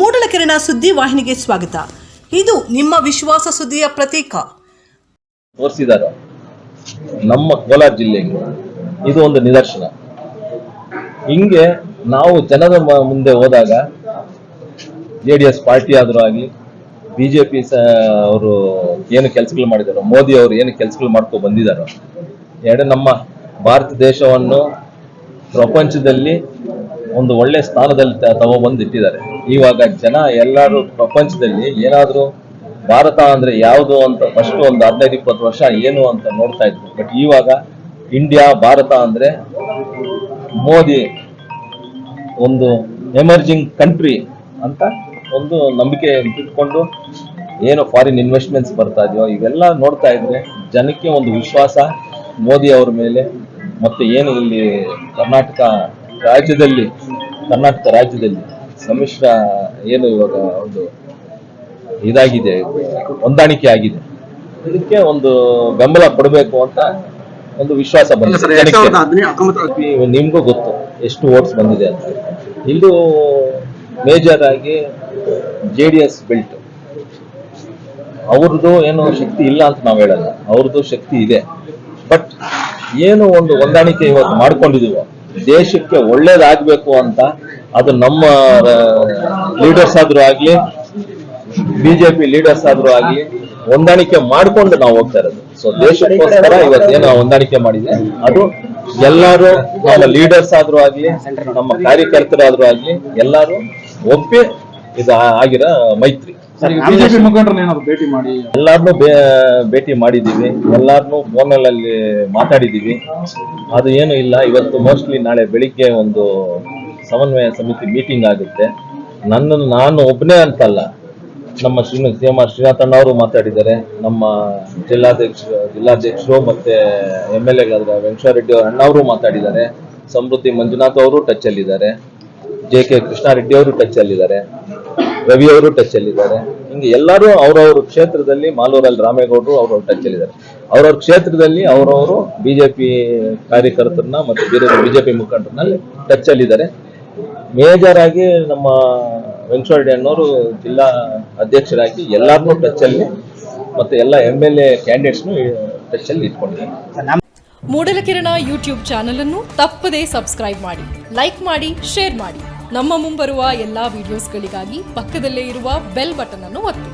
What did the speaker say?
ಮೂಡಲಕೆರೆನ ಸುದ್ದಿ ವಾಹಿನಿಗೆ ಸ್ವಾಗತ. ಇದು ನಿಮ್ಮ ವಿಶ್ವಾಸ ಸುದ್ದಿಯ ಪ್ರತೀಕ. ತೋರಿಸಿದ್ದಾರೆ. ನಮ್ಮ ಕೋಲಾರ ಜಿಲ್ಲೆಗೆ ಇದು ಒಂದು ನಿದರ್ಶನ. ಹಿಂಗೆ ನಾವು ಜನರ ಮುಂದೆ ಹೋದಾಗ ಜೆ ಡಿ ಎಸ್ ಪಾರ್ಟಿ ಆದರೂ ಆಗಲಿ, ಬಿ ಜೆ ಪಿ ಅವರು ಏನು ಕೆಲಸಗಳು ಮಾಡಿದಾರೋ, ಮೋದಿ ಅವರು ಏನು ಕೆಲಸಗಳು ಮಾಡ್ಕೊ ಬಂದಿದ್ದಾರೋ ಎರಡು ನಮ್ಮ ಭಾರತ ದೇಶವನ್ನು ಪ್ರಪಂಚದಲ್ಲಿ ಒಂದು ಒಳ್ಳೆ ಸ್ಥಾನದಲ್ಲಿ ತಗೊಬಂದು ಇಟ್ಟಿದ್ದಾರೆ ಇವಾಗ ಜನ ಎಲ್ಲರೂ ಪ್ರಪಂಚದಲ್ಲಿ ಏನಾದರೂ ಭಾರತ ಅಂದ್ರೆ ಯಾವುದು ಅಂತ ಫಸ್ಟ್ ಒಂದು ಹದಿನೈದು, ಇಪ್ಪತ್ತು ವರ್ಷ ಏನು ಅಂತ ನೋಡ್ತಾ ಇದ್ರು. ಬಟ್ ಇವಾಗ ಇಂಡಿಯಾ ಭಾರತ ಅಂದ್ರೆ ಮೋದಿ ಒಂದು ಎಮರ್ಜಿಂಗ್ ಕಂಟ್ರಿ ಅಂತ ಒಂದು ನಂಬಿಕೆ ಇಟ್ಕೊಂಡು ಏನು ಫಾರಿನ್ ಇನ್ವೆಸ್ಟ್ಮೆಂಟ್ಸ್ ಬರ್ತಾ ಇದೆಯೋ, ಇವೆಲ್ಲ ನೋಡ್ತಾ ಇದ್ರೆ ಜನಕ್ಕೆ ಒಂದು ವಿಶ್ವಾಸ ಮೋದಿ ಅವ್ರ ಮೇಲೆ ಮತ್ತು ಏನು ಇಲ್ಲಿ ಕರ್ನಾಟಕ ರಾಜ್ಯದಲ್ಲಿ ಕರ್ನಾಟಕ ರಾಜ್ಯದಲ್ಲಿ ಸಮ್ಮಿಶ್ರ ಏನು ಇವಾಗ ಒಂದು ಇದಾಗಿದೆ ಹೊಂದಾಣಿಕೆ ಆಗಿದೆ. ಇದಕ್ಕೆ ಒಂದು ಬೆಂಬಲ ಕೊಡಬೇಕು ಅಂತ ಒಂದು ವಿಶ್ವಾಸ ಬಂದಿದೆ. ನಿಮ್ಗೂ ಗೊತ್ತು ಎಷ್ಟು ವೋಟ್ಸ್ ಬಂದಿದೆ ಅಂತ. ಇಲ್ಲೂ ಮೇಜರ್ ಆಗಿ ಜೆ ಡಿ ಎಸ್ ಬೆಲ್ಟ್ ಅವ್ರದ್ದು ಏನು ಶಕ್ತಿ ಇಲ್ಲ ಅಂತ ನಾವು ಹೇಳಲ್ಲ. ಅವ್ರದ್ದು ಶಕ್ತಿ ಇದೆ. ಬಟ್ ಏನು ಒಂದು ಹೊಂದಾಣಿಕೆ ಇವತ್ತು ಮಾಡ್ಕೊಂಡಿದೀವೋ ದೇಶಕ್ಕೆ ಒಳ್ಳೇದಾಗಬೇಕು ಅಂತ ಅದು ನಮ್ಮ ಲೀಡರ್ಸ್ ಆದ್ರೂ ಆಗ್ಲಿ ಬಿಜೆಪಿ ಲೀಡರ್ಸ್ ಆದ್ರೂ ಆಗ್ಲಿ ಹೊಂದಾಣಿಕೆ ಮಾಡ್ಕೊಂಡು ನಾವು ಹೋಗ್ತಾ ಇರೋದು. ಸೊ ದೇಶಕ್ಕೋಸ್ಕರ ಇವತ್ತೇನು ಹೊಂದಾಣಿಕೆ ಮಾಡಿದೆ. ಅದು ಎಲ್ಲರೂ ನಮ್ಮ ಲೀಡರ್ಸ್ ಆದ್ರೂ ಆಗ್ಲಿ ನಮ್ಮ ಕಾರ್ಯಕರ್ತರಾದ್ರೂ ಆಗ್ಲಿ ಎಲ್ಲರೂ ಒಪ್ಪಿ ಇದು ಆಗಿರೋ ಮೈತ್ರಿ. ಬಿಜೆಪಿ ಮುಖಂಡರು ಏನಾದ್ರು ಭೇಟಿ ಮಾಡಿ? ಎಲ್ಲಾರನ್ನೂ ಭೇಟಿ ಮಾಡಿದ್ದೀವಿ ಎಲ್ಲಾರನ್ನೂ ಫೋನಲ್ಲಿ ಮಾತಾಡಿದ್ದೀವಿ ಅದು ಏನು ಇಲ್ಲ. ಇವತ್ತು ಮೋಸ್ಟ್ಲಿ ನಾಳೆ ಬೆಳಿಗ್ಗೆ ಒಂದು ಸಮನ್ವಯ ಸಮಿತಿ ಮೀಟಿಂಗ್ ಆಗುತ್ತೆ. ನನ್ನನ್ನು ನಾನು ಒಬ್ಬನೇ ಅಂತಲ್ಲ. ನಮ್ಮ ಶ್ರೀ ಸಿ ಎಂ ಆರ್ ಶ್ರೀನಾಥಣ್ಣ ಅವರು ಮಾತಾಡಿದ್ದಾರೆ. ನಮ್ಮ ಜಿಲ್ಲಾಧ್ಯಕ್ಷ, ಜಿಲ್ಲಾಧ್ಯಕ್ಷರು ಮತ್ತೆ ಎಂ ಎಲ್ ಎಗಳಾದ ವೆಂಕಟರೆಡ್ಡಿ ಅವ್ರ ಅಣ್ಣವರು ಮಾತಾಡಿದ್ದಾರೆ. ಸಮೃದ್ಧಿ ಮಂಜುನಾಥ್ ಅವರು ಟಚ್ ಅಲ್ಲಿದ್ದಾರೆ. ಜೆ ಕೆ ಕೃಷ್ಣಾರೆಡ್ಡಿ ಅವರು ಟಚ್ ಅಲ್ಲಿದ್ದಾರೆ. ರವಿ ಅವರು ಟಚ್ ಅಲ್ಲಿದ್ದಾರೆ. ಹಿಂಗೆ ಎಲ್ಲರೂ ಅವರವ್ರ ಕ್ಷೇತ್ರದಲ್ಲಿ ಮಾಲೂರಲ್ಲಿ ರಾಮೇಗೌಡರು ಅವ್ರವ್ರ ಟಚ್ ಅಲ್ಲಿದ್ದಾರೆ. ಅವ್ರವ್ರ ಕ್ಷೇತ್ರದಲ್ಲಿ ಅವರವರು ಬಿಜೆಪಿ ಕಾರ್ಯಕರ್ತರನ್ನ ಮತ್ತೆ ಬೇರೆ ಬಿಜೆಪಿ ಮುಖಂಡರನ್ನ ಟಚ್ ಅಲ್ಲಿದ್ದಾರೆ. ಮೇಜರ್ ಆಗಿ ನಮ್ಮ ವೆಂಕಟರೆಡ್ಡಿ ಅನ್ನೋರು ಜಿಲ್ಲಾ ಅಧ್ಯಕ್ಷರಾಗಿ ಎಲ್ಲರನ್ನೂ ಟಚ್ ಅಲ್ಲಿ ಮತ್ತೆ ಎಲ್ಲ ಎಂ ಎಲ್ ಎ ಕ್ಯಾಂಡಿಡೇಟ್ಸ್ನು ಟಚ್ ಅಲ್ಲಿ ಇಟ್ಕೊಂಡಿದ್ದಾರೆ. ಮೂಡಲಕಿರಣ ಯೂಟ್ಯೂಬ್ ಚಾನಲ್ ಅನ್ನು ತಪ್ಪದೇ ಸಬ್ಸ್ಕ್ರೈಬ್ ಮಾಡಿ ಲೈಕ್ ಮಾಡಿ ಶೇರ್ ಮಾಡಿ. ನಮ್ಮ ಮುಂಬರುವ ಎಲ್ಲಾ ವಿಡಿಯೋಸ್ಗಳಿಗಾಗಿ ಪಕ್ಕದಲ್ಲೇ ಇರುವ ಬೆಲ್ ಬಟನ್ ಅನ್ನು ಒತ್ತಿ.